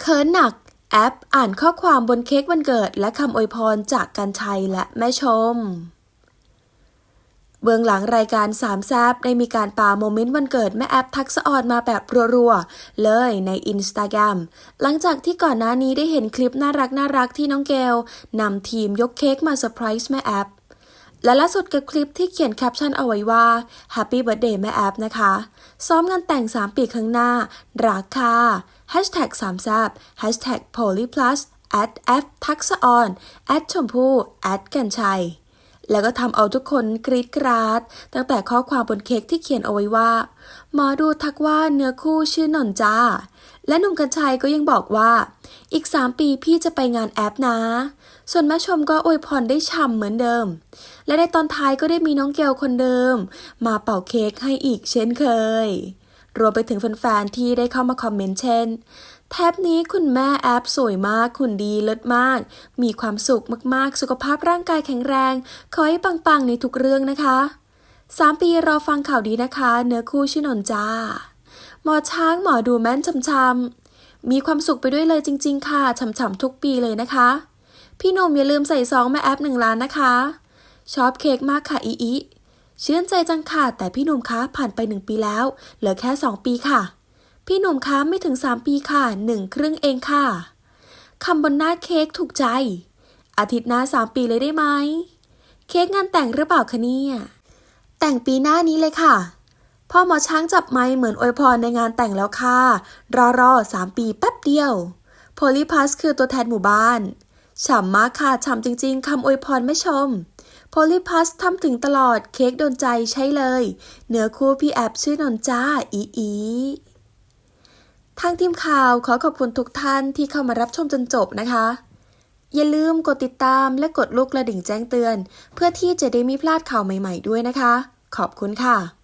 เขินหนักแอปอ่านข้อความบนเค้กวันเกิด และคำอวยพรจากกันชัยและแม่ชม เบื้องหลังรายการสามแซบได้มีการปาโมเมนต์วันเกิดแม่แอปทักษออนมาแบบรัวๆ เลยในอินสตาแกรมหลังจากที่ก่อนหน้านี้ได้เห็นคลิปน่ารักน่ารักที่น้องเกลนำทีมยกเค้กมาเซอร์ไพรส์แม่แอป และล่าสุดกับคลิปที่เขียนแคปชั่นเอาไว้ว่า Happy Birthday แม่แอปนะคะ ซ้อมงานแต่ง 3 ปีข้างหน้า รักค่ะ Hashtag สามแซบ Hashtag Polyplus at f ทักษะออน at ชมพู่ at กันชัย แล้วก็ทำเอาทุกคนกรี๊ดกราด ตั้งแต่ข้อความบนเค้กที่เขียนเอาไว้ว่า หมอดูทักว่าเนื้อคู่ชื่อหนนจ้า และหนุ่มกัญชัยก็ยังบอกว่า อีก 3 ปีพี่จะไปงานแอปนะ ส่วนแม่ชมก็อวยพรได้ฉ่ำเหมือนเดิม และในตอนท้ายก็ได้มีน้องเกลคนเดิม มาเป่าเค้กให้อีกเช่นเคย รวมไปถึงแฟนๆที่ได้เข้ามาคอมเมนต์เช่นแทบนี้คุณแม่แอปสวยมากคุณดีเลิศมาก มีความสุขมากๆ สุขภาพร่างกายแข็งแรง ขอให้ปังๆในทุกเรื่องนะคะ 3 ปีรอฟังข่าวดีนะคะ เนื้อคู่ชื่อนนจ้า หมอช้างหมอดูแม่นชำๆ มีความสุขไปด้วยเลยจริง ๆ ค่ะฉ่ำๆทุกปีเลยนะคะ พี่หนุ่มอย่าลืมใส่ซองแม่แอปหนึ่งล้านนะคะ ชอบเค้กมากค่ะอีอีเชื่นใจจังค่ะ แต่พี่หนุ่มคะผ่านไปหนึ่งปีแล้ว เหลือแค่สองปีค่ะ พี่หนุ่มคะไม่ถึงสามปีค่ะหนึ่งครึ่งเองค่ะคำบนหน้าเค้กถูกใจ อาทิตย์หน้าสามปีเลยได้ไหม เค้กงานแต่งหรือเปล่าคะเนี่ย แต่งปีหน้านี้เลยค่ะ พ่อหมอช้างจับไม้เหมือนอวยพรในงานแต่งแล้วค่ะ รอรอสามปีแป๊บเดียว โพลีพัสคือตัวแทนหมู่บ้าน ฉ่ำมากค่ะ ฉ่ำจริง ๆ คำอวยพรไม่ชม โพลีพัสทำถึงตลอด เค้กโดนใจใช่เลย เนื้อคู่พี่แอบชื่อนนจ้า อีอีทางทีมข่าวขอขอบคุณทุกท่านที่เข้ามารับชมจนจบนะคะ อย่าลืมกดติดตามและกดลูกกระดิ่งแจ้งเตือน เพื่อที่จะได้ไม่พลาดข่าวใหม่ ๆ ด้วยนะคะ ขอบคุณค่ะ